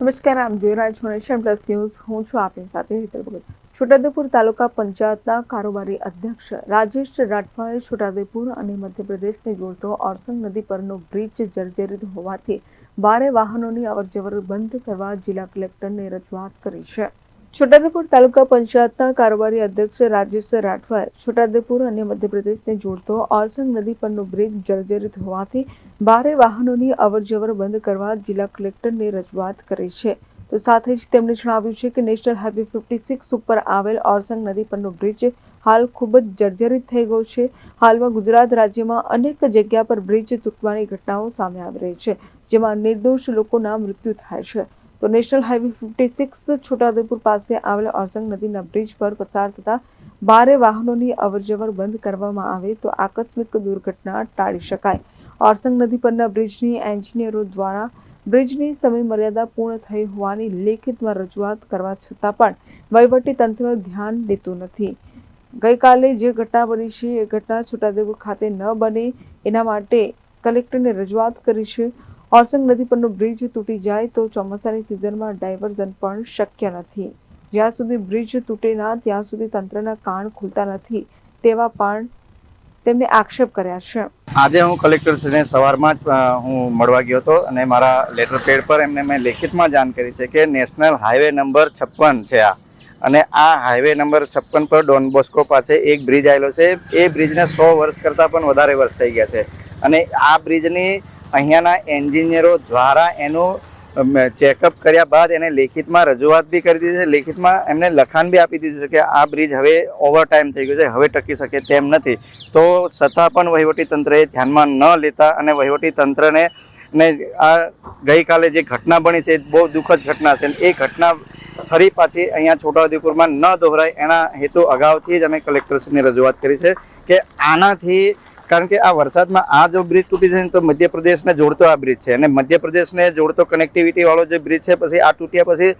નમસ્કાર, આમ જોઈ રહ્યા છો નેશન પ્લસ ન્યૂઝ. હું છું આપની સાથે હેતલ ભગત. છોટાઉદેપુર તાલુકા પંચાયતના કારોબારી અધ્યક્ષ રાજેશ રાઠવાએ છોટાઉદેપુર અને મધ્યપ્રદેશને જોડતો ઓરસંગ નદી પરનો બ્રિજ જર્જરિત હોવાથી ભારે વાહનોની અવરજવર બંધ કરવા જિલ્લા કલેક્ટરને રજૂઆત કરી છે. છોટાઉદેપુર તાલુકા પંચાયતના કારોબારી અધ્યક્ષ રાજેશ રાઠવાએ છોટાઉદેપુર અને મધ્યપ્રદેશને જોડતો ઓરસંગ નદી પરનો બ્રિજ જર્જરિત હોવાથી ભારે વાહનોની અવરજવર બંધ કરવા જિલ્લા કલેક્ટરને રજૂઆત કરી છે. તો સાથે જ તેમણે જણાવ્યું છે કે નેશનલ હાઈવે ફિફ્ટી સિક્સ ઉપર આવેલ ઓરસંગ નદી પરનો બ્રિજ હાલ ખૂબ જ જર્જરિત થઈ ગયો છે. હાલમાં ગુજરાત રાજ્યમાં અનેક જગ્યા પર બ્રિજ તૂટવાની ઘટનાઓ સામે આવી રહી છે, જેમાં નિર્દોષ લોકોના મૃત્યુ થાય છે. તો national highway fifty six Chhotaudepur પાસે આવેલા ઓરસંગ નદીના બ્રિજ પર પસાર થતા ભારે વાહનોની અવરજવર બંધ કરવામાં આવે તો આકસ્મિક દુર્ઘટના ટાળી શકાય. ઓરસંગ નદી પરના બ્રિજની એન્જિનિયરો દ્વારા બ્રિજની સમય મર્યાદા પૂર્ણ થઈ હોવાની લેખિતમાં રજૂઆત કરવા છતાં પણ વહીવટી તંત્ર ધ્યાન દેતું નથી. ગઈકાલે જે ઘટના બની છે એ ઘટના છોટાઉદેપુર ખાતે ન બને એના માટે કલેક્ટરને રજૂઆત કરી છે. ઓરસંગ નદી પરનો બ્રિજ તૂટી જાય તો ચોમાસાની સિઝનમાં ડાયવર્ઝન પણ શક્ય નથી. જ્યાં સુધી બ્રિજ તૂટે ના, ત્યાં સુધી તંત્રના કાન ખુલતા નથી તેવા પણ તેમણે આક્ષેપ કર્યા છે. આજે હું કલેક્ટર શ્રીને સવારમાં જ હું મળવા ગયો હતો અને મારા લેટર પેડ પર એમને મેં લેખિતમાં જાણ કરી છે કે નેશનલ હાઈવે નંબર છપ્પન છે આ. અને આ હાઈવે નંબર છપ્પન પર ડોન બોસ્કો પાસે એક બ્રિજ આવેલો છે. એ બ્રિજને સો વર્ષ કરતાં પણ વધારે વર્ષ થઈ ગયા છે. અને આ બ્રિજની અહીંયાના એન્જિનિયરો દ્વારા એનું ચેકઅપ કર્યા બાદ એને લેખિતમાં રજૂઆત બી કરી દીધી છે. લેખિતમાં એમને લખાણ બી આપી દીધું છે કે આ બ્રિજ હવે ઓવર ટાઈમ થઈ ગયો છે, હવે ટકી શકે તેમ નથી. તો છતાં પણ વહીવટી તંત્રએ ધ્યાનમાં ન લેતા અને વહીવટી તંત્રને, ને આ ગઈકાલે જે ઘટના બની છે, બહુ દુઃખદ ઘટના છે. એ ઘટના ફરી પાછી અહીંયા છોટાઉદેપુરમાં ન દોહરાય. એના હેતુ અગાઉથી જ અમે કલેક્ટરશ્રીની રજૂઆત કરી છે કે આનાથી કારણ કે આ વરસાદમાં આ જો બ્રિજ તૂટી ને તો મધ્યપ્રદેશને જોડતો આ બ્રિજ છે. અને મધ્યપ્રદેશને જોડતો કનેક્ટિવિટીવાળો જે બ્રિજ છે, પછી આ તૂટ્યા પછી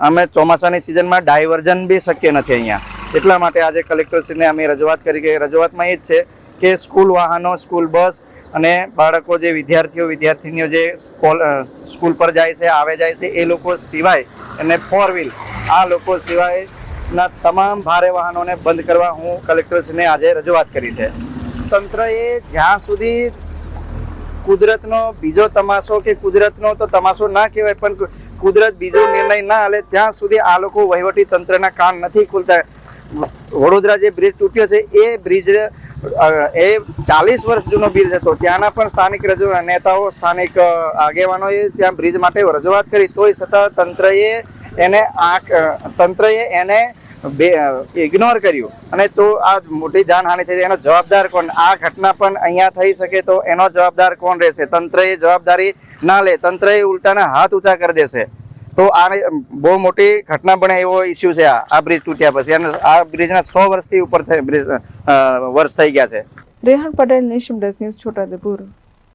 અમે ચોમાસાની સિઝનમાં ડાયવર્ઝન બી શક્ય નથી અહીંયા. એટલા માટે આજે કલેક્ટરશ્રીને અમે રજૂઆત કરી કે રજૂઆતમાં એ જ છે કે સ્કૂલ વાહનો સ્કૂલ બસ અને બાળકો જે વિદ્યાર્થીઓ, વિદ્યાર્થીનીઓ જે સ્કૂલ પર જાય છે, આવે જાય છે, એ લોકો સિવાય અને ફોર વ્હીલ આ લોકો સિવાયના તમામ ભારે વાહનોને બંધ કરવા હું કલેક્ટરશ્રીને આજે રજૂઆત કરી છે. તંત્રએ જ્યાં સુધી કુદરતનો બીજો તમાશો કે કુદરતનો તો તમાશો ના કહેવાય, પણ કુદરત બીજો નિર્ણય ના હાલે, ત્યાં સુધી આ લોકો વહીવટી તંત્રના કાન નથી ખુલતા. વડોદરા જે બ્રિજ તૂટ્યો છે, એ બ્રિજ એ ચાલીસ વર્ષ જૂનો બ્રિજ હતો. ત્યાંના પણ સ્થાનિક રજૂ, નેતાઓ, સ્થાનિક આગેવાનોએ ત્યાં બ્રિજ માટે રજૂઆત કરી. તોય છતાં તંત્રએ એને આંખ તંત્રએ એને બે ઇગ્નોર કર્યું. અને તો આ મોટી જાનહાનિ થઈ એનો જવાબદાર કોણ? આ ઘટના પણ અહીંયા થઈ શકે તો એનો જવાબદાર કોણ રહેશે? તંત્રએ જવાબદારી ના લે. તંત્રએ ઉલટાના હાથ ઊંચા કરી દેશે. તો આ બહુ મોટી ઘટના બને એવો ઇસ્યુ છે આ. આ બ્રિજ તૂટ્યા પછી. અને આ બ્રિજના સો વર્ષથી ઉપર વર્ષ થઈ ગયા છે. Rehan Patel nation plus news, Chhotaudepur.